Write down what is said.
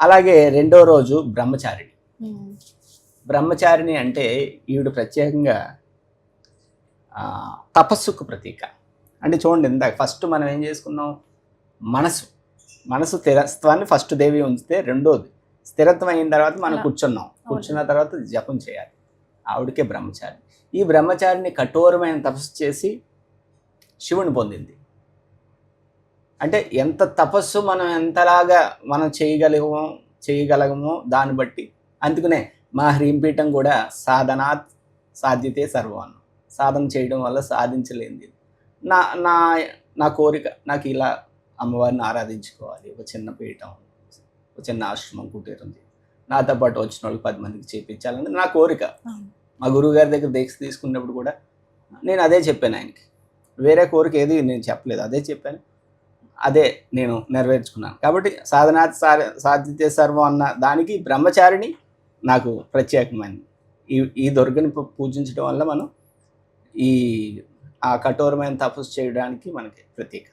అలాగే రెండో రోజు బ్రహ్మచారిణి. బ్రహ్మచారిణి అంటే ఈవిడ ప్రత్యేకంగా తపస్సుకు ప్రతీక. అంటే చూడండి ఇందాక ఫస్ట్ మనం ఏం చేసుకున్నాం? మనసు. మనసు స్థిరత్వాన్ని ఫస్ట్ దేవి ఉంచితే రెండోది. స్థిరత్వం అయిన తర్వాత మనం. కూర్చున్నాం. కూర్చున్న తర్వాత జపం చేయాలి. ఆవిడకే బ్రహ్మచారి ఈ బ్రహ్మచారిని కఠోరమైన తపస్సు చేసి శివుని పొందింది. అంటే ఎంత తపస్సు మనం ఎంతలాగా మనం చేయగలగమో చేయగలగమో దాన్ని బట్టి. అందుకనే మా హ్రీంపీఠం కూడా సాధనాత్ సాధ్యతే సర్వాన్ని సాధన చేయడం వల్ల సాధించలేనిది. నా నా నా కోరిక నాకు ఇలా అమ్మవారిని ఆరాధించుకోవాలి. ఒక చిన్న పీఠం ఒక చిన్న ఆశ్రమం కుటీరం నాతో పాటు వచ్చిన వాళ్ళు పది మందికి చేపించాలని నా కోరిక. మా గురువు గారి దగ్గర దీక్ష తీసుకున్నప్పుడు కూడా నేను అదే చెప్పాను ఆయనకి. వేరే కోరిక ఏది నేను చెప్పలేదు. అదే చెప్పాను. అదే నేను నెరవేర్చుకున్నాను. కాబట్టి సాధనాత్ సా- సాధ్యతే సర్వం అన్న దానికి బ్రహ్మచారిని నాకు ప్రత్యేకమైనది ఈ ఈ దుర్గని పూ- పూజించడం వల్ల మనం ఈ ఆ కఠోరమైన తపస్సు చేయడానికి మనకి ప్రతీక.